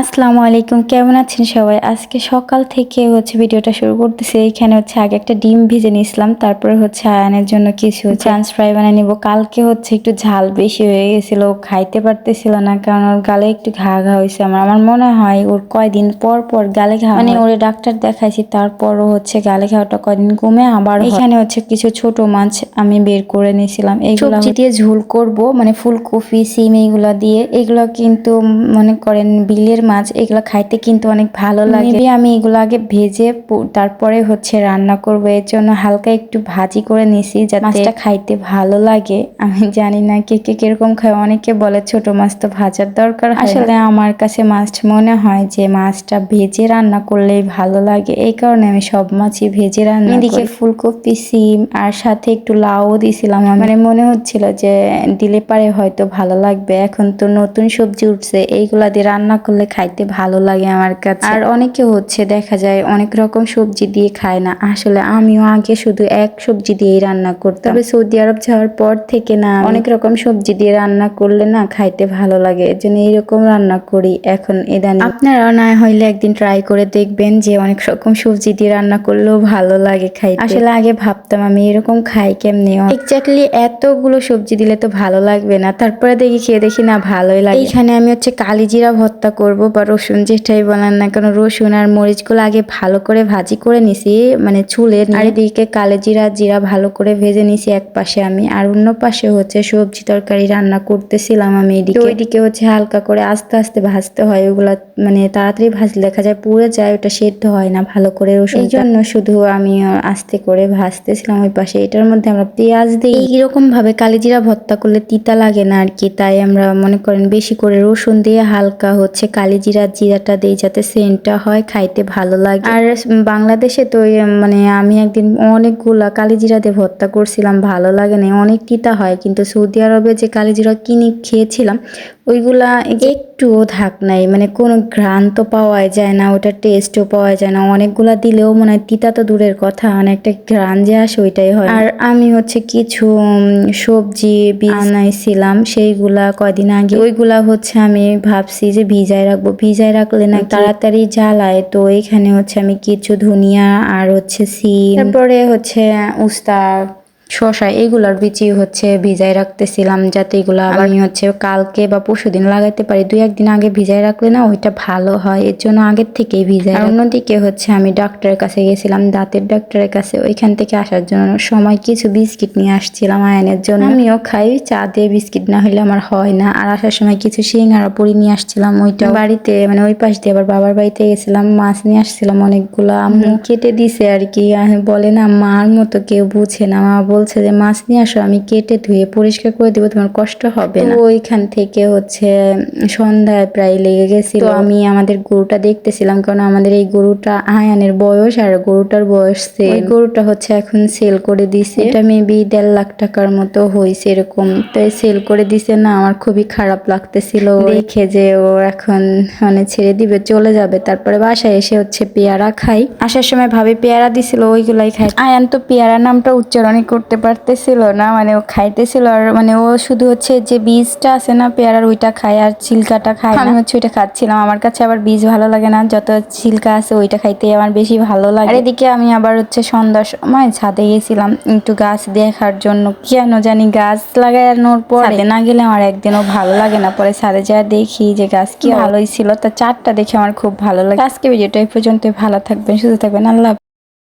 আসসালামু আলাইকুম কেমন আছেন সবাই? আজকে সকাল থেকে হচ্ছে ভিডিওটা শুরু করতেছি। এখানে হচ্ছে আগে একটা ডিম ভিজে নিয়েছিলাম তারপরে হচ্ছে আয়নের জন্য কিছু চান্স ফ্রাই বানিয়ে নিব। কালকে হচ্ছে একটু ঝাল বেশি হয়ে গেছিল খাইতে পারতেছিল না কারণ ওর গালে একটু ঘা ঘা হয়েছে আমার। আমার মনে হয় ওর কয়দিন পর পর গালে ঘা মানে ওরে ডাক্তার দেখাইছি তারপরও হচ্ছে গালে ঘাওটা কয়দিন কমে আবার এখানে হচ্ছে কিছু ছোট মাছ আমি বের করে নিয়েছিলাম। এইগুলো দিয়ে ঝোল করব মানে ফুলকপি সিম এইগুলা দিয়ে। এগুলো কিন্তু মনে করেন বিলের মাছ এগুলো খাইতে কিন্তু অনেক ভালো লাগে। আমি এগুলো আগে ভেজে তারপরে হচ্ছে রান্না করব। এর জন্য হালকা একটু ভাজি করে নিছি যাতে মাছটা খাইতে ভালো লাগে। আমি জানি না কে কে কীরকম খায়। অনেকে বলে ছোট মাছ তো ভাজার দরকার আসলে আমার কাছে মাছ মনে হয় যে মাছটা ভেজে রান্না করলেই ভালো লাগে। এই কারণে আমি সব মাছই ভেজে রান্না এদিকে ফুলকপি সিম আর সাথে একটু লাউ দিয়েছিলাম আমার। মানে মনে হচ্ছিল যে দিলে পারে হয়তো ভালো লাগবে। এখন তো নতুন সবজি উঠছে। এইগুলা দিয়ে রান্না করলে খাইতে ভালো লাগে আমার কাছে। আর অনেকে হচ্ছে দেখা যায় অনেক রকম সবজি দিয়ে খায় না। আসলে আমিও আগে শুধু এক সবজি দিয়েই রান্না করতাম। তবে সৌদি আরব যাওয়ার পর থেকে না অনেক রকম সবজি দিয়ে রান্না করলে না খাইতে ভালো লাগে। এর জন্য এইরকম রান্না করি এখন ইদানিং। আপনারা না হইলে একদিন ট্রাই করে দেখবেন যে অনেক রকম সবজি দিয়ে রান্না করলেও ভালো লাগে খাইতে। আসলে আগে ভাবতাম আমি এরকম খাই কেমনি? এক্স্যাক্টলি এতগুলো সবজি দিলে তো ভালো লাগবে না। তারপরে দেখি খেয়ে দেখি না ভালোই লাগে। এখানে আমি হচ্ছে কালিজিরা ভর্তা করব। বা রসুন যেটাই বলেন না কেন রসুন আর মরিচগুলো আগে ভালো করে ভাজি করে নিছি মানে চুলে আর এদিকে কালিজিরা জিরা ভালো করে ভেজে নিছি এক পাশে আমি। আর অন্য পাশে হচ্ছে সবজি তরকারি রান্না করতেছিলাম আমি এদিকে। ওইদিকে হচ্ছে হালকা করে আস্তে আস্তে ভাজতে হয় ওগুলা মানে তাড়াতাড়ি ভাজলে দেখা যায় পুড়ে যায় ওটা সেদ্ধ হয় না ভালো করে রসুন এই জন্য শুধু আমি আস্তে করে ভাজতেছিলাম ওই পাশে এটার মধ্যে আমরা পেঁয়াজ দিই। এইরকম ভাবে কালিজিরা ভর্তা করলে তিতা লাগে না আর কি তাই আমরা মনে করেন বেশি করে রসুন দিয়ে হালকা হচ্ছে কালিজিরা জিরাটা দিই যাতে সেন্টটা হয়, খাইতে ভালো লাগে। আর বাংলাদেশে তো মানে আমি একদিন অনেকগুলা কালিজিরা দিয়ে ভর্তা করছিলাম, ভালো লাগে না অনেক তিতা হয়, কিন্তু সৌদি আরবে যে কালি জিরা কিনে খেয়েছিলাম ওইগুলা একটুও ধাক নাই মানে কোনো ঘ্রাণ তো পাওয়া যায় না ওটা টেস্টও পাওয়া যায় না। অনেকগুলা দিলেও মনে হয় তিতা তো দূরের কথা অনেকটা ঘ্রাণ যে আসে ওইটাই হয়। আর আমি হচ্ছে কিছু সবজি বীজ আনাইছিলাম সেইগুলা কয়দিন আগে। ওইগুলা হচ্ছে আমি ভাবছি যে ভিজায় রাখব। ভিজায় রাখলে না তাড়াতাড়ি জ্বালায় তো এখানে হচ্ছে আমি কিছু ধনিয়া আর হচ্ছে সিম। তারপরে হচ্ছে উস্তা শশা এগুলার বিচি হচ্ছে ভিজাই রাখতেছিলাম যাতে এগুলো আমি হচ্ছে কালকে বা পরশু দিন লাগাইতে পারি। দুই একদিন আগে ভিজাই রাখলে না ওইটা ভালো হয় এর জন্য আগের থেকেই ভিজাই আর অন্যদিকে হচ্ছে আমি ডাক্তারের কাছে গেছিলাম দাঁতের ডাক্তারের কাছে। ওইখান থেকে আসার জন্য সময় কিছু বিস্কিট নিয়ে আসছিলাম আয়নের জন্য। আমিও খাই চা দিয়ে বিস্কিট না হলে আমার হয় না। আর আসার সময় কিছু সিঙ্গারা পুরি নিয়ে আসছিলাম ওইটা বাড়িতে মানে ওই পাশ দিয়ে আবার বাবার বাড়িতে গেছিলাম মাছ নিয়ে আসছিলাম অনেকগুলো। আম্মু কেটে দিছে আর কি বলে না মার মতো কেউ বুঝে না মা বলছে যে মাছ নিয়ে আসো আমি কেটে ধুয়ে পরিষ্কার করে দেবো তোমার কষ্ট হবে না। ওইখান থেকে হচ্ছে সন্ধ্যায় প্রায় লেগে গেছিল। আমি আমাদের গরুটা দেখতেছিলাম কারণ আমাদের এই গরুটা আয়ানের বয়স আর গরুটার বয়স। ওই গরুটা হচ্ছে এখন সেল করে দিছে। এটা মেবি দেড় লাখ টাকার মতো হয়েছে এরকম। তো সেল করে দিছে না আমার খুবই খারাপ লাগতেছিল। দেখে যে ও এখন মানে ছেড়ে দিবে চলে যাবে। তারপরে বাসায় এসে হচ্ছে পেয়ারা খাই আসার সময় ভাবে পেয়ারা দিছিল ওইগুলাই খাই আয়ান তো পেয়ারা নামটা উচ্চারণই করতে পারতেছিল না মানে ও খাইতেছিল আর মানে ও শুধু হচ্ছে যে বীজটা আছে না পেয়ারার ওইটা খায় আর ছিলকাটা খায় আমি হচ্ছে ওইটা খাচ্ছিলাম। আমার কাছে আবার বীজ ভালো লাগে না যত ছিলকা আছে ওইটা খাইতে আমার বেশি ভালো লাগে। আর এদিকে আমি আবার হচ্ছে সন্ধ্যার সময় ছাদে গেছিলাম একটু গাছ দেখার জন্য। কেন জানি গাছ লাগানোর পর না গেলে আমার একদিনও ভালো লাগে না পরে ছাদে যা দেখি যে গাছ কি ভালোই ছিল তা চারটা দেখে আমার খুব ভালো লাগে। আজকে ভিডিওটা এই পর্যন্ত ভালো থাকবেন সুস্থ থাকবেন আল্লাহ।